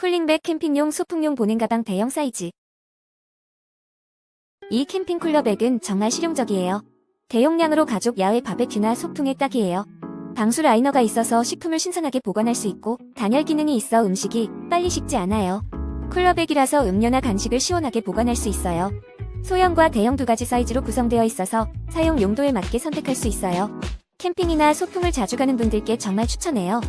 쿨링백 캠핑용 소풍용 보냉 가방 대형 사이즈. 이 캠핑 쿨러백은 정말 실용적이에요. 대용량으로 가족 야외 바베큐나 소풍에 딱이에요. 방수 라이너가 있어서 식품을 신선하게 보관할 수 있고 단열 기능이 있어 음식이 빨리 식지 않아요. 쿨러백이라서 음료나 간식을 시원하게 보관할 수 있어요. 소형과 대형 두 가지 사이즈로 구성되어 있어서 사용 용도에 맞게 선택할 수 있어요. 캠핑이나 소풍을 자주 가는 분들께 정말 추천해요.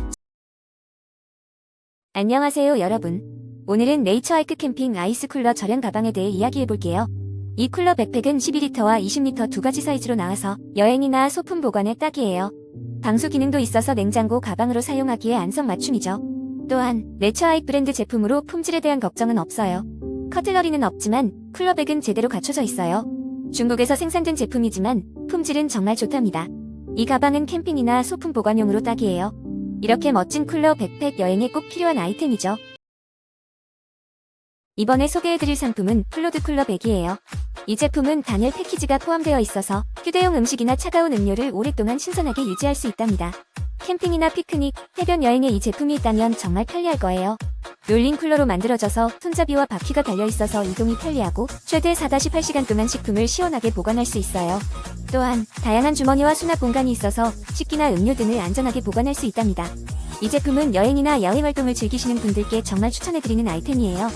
안녕하세요 여러분. 오늘은 네이처 하이크 캠핑 아이스 쿨러 절연 가방에 대해 이야기해 볼게요. 이 쿨러 백팩은 12리터와 20리터 두 가지 사이즈로 나와서 여행이나 소품 보관에 딱이에요. 방수 기능도 있어서 냉장고 가방으로 사용하기에 안성맞춤이죠. 또한 네처 하이크 브랜드 제품으로 품질에 대한 걱정은 없어요. 커틀러리는 없지만 쿨러백은 제대로 갖춰져 있어요. 중국에서 생산된 제품이지만 품질은 정말 좋답니다. 이 가방은 캠핑이나 소품 보관용으로 딱이에요. 이렇게 멋진 쿨러 백팩 여행에 꼭 필요한 아이템이죠. 이번에 소개해드릴 상품은 플로드 쿨러 백이에요. 이 제품은 단열 패키지가 포함되어 있어서 휴대용 음식이나 차가운 음료를 오랫동안 신선하게 유지할 수 있답니다. 캠핑이나 피크닉, 해변 여행에 이 제품이 있다면 정말 편리할 거예요. 롤링 쿨러로 만들어져서 손잡이와 바퀴가 달려 있어서 이동이 편리하고 최대 4-8시간 동안 식품을 시원하게 보관할 수 있어요. 또한 다양한 주머니와 수납 공간이 있어서 식기나 음료 등을 안전하게 보관할 수 있답니다. 이 제품은 여행이나 야외 활동을 즐기시는 분들께 정말 추천해드리는 아이템이에요.